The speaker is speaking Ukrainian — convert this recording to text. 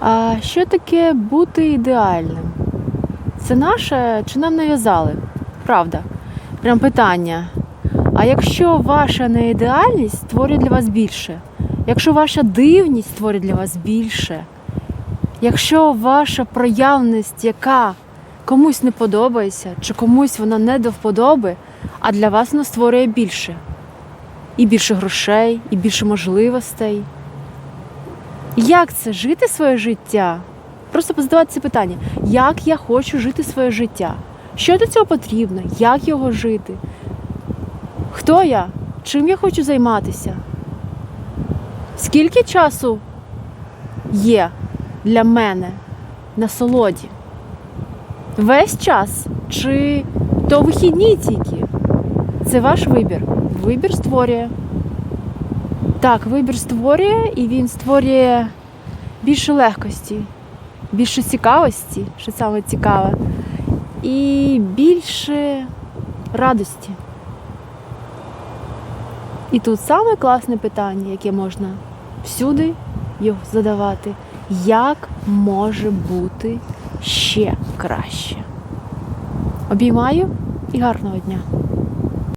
А що таке бути ідеальним? Це наше чи нам нав'язали? Правда. Прям питання. А якщо ваша неідеальність створює для вас більше? Якщо ваша дивність створює для вас більше? Якщо ваша проявленість, яка комусь не подобається, чи комусь вона не до вподоби, а для вас вона створює більше? І більше грошей, і більше можливостей. Як це жити своє життя? Просто позадавати це питання: як я хочу жити своє життя? Що для цього потрібно? Як його жити? Хто я? Чим я хочу займатися? Скільки часу є для мене на солоді? Весь час? Чи то вихідні тільки? Це ваш вибір. Вибір створює. Так, вибір створює, і він створює більше легкості, більше цікавості, що саме цікаве, і більше радості. І тут саме класне питання, яке можна всюди його задавати, як може бути ще краще. Обіймаю і гарного дня!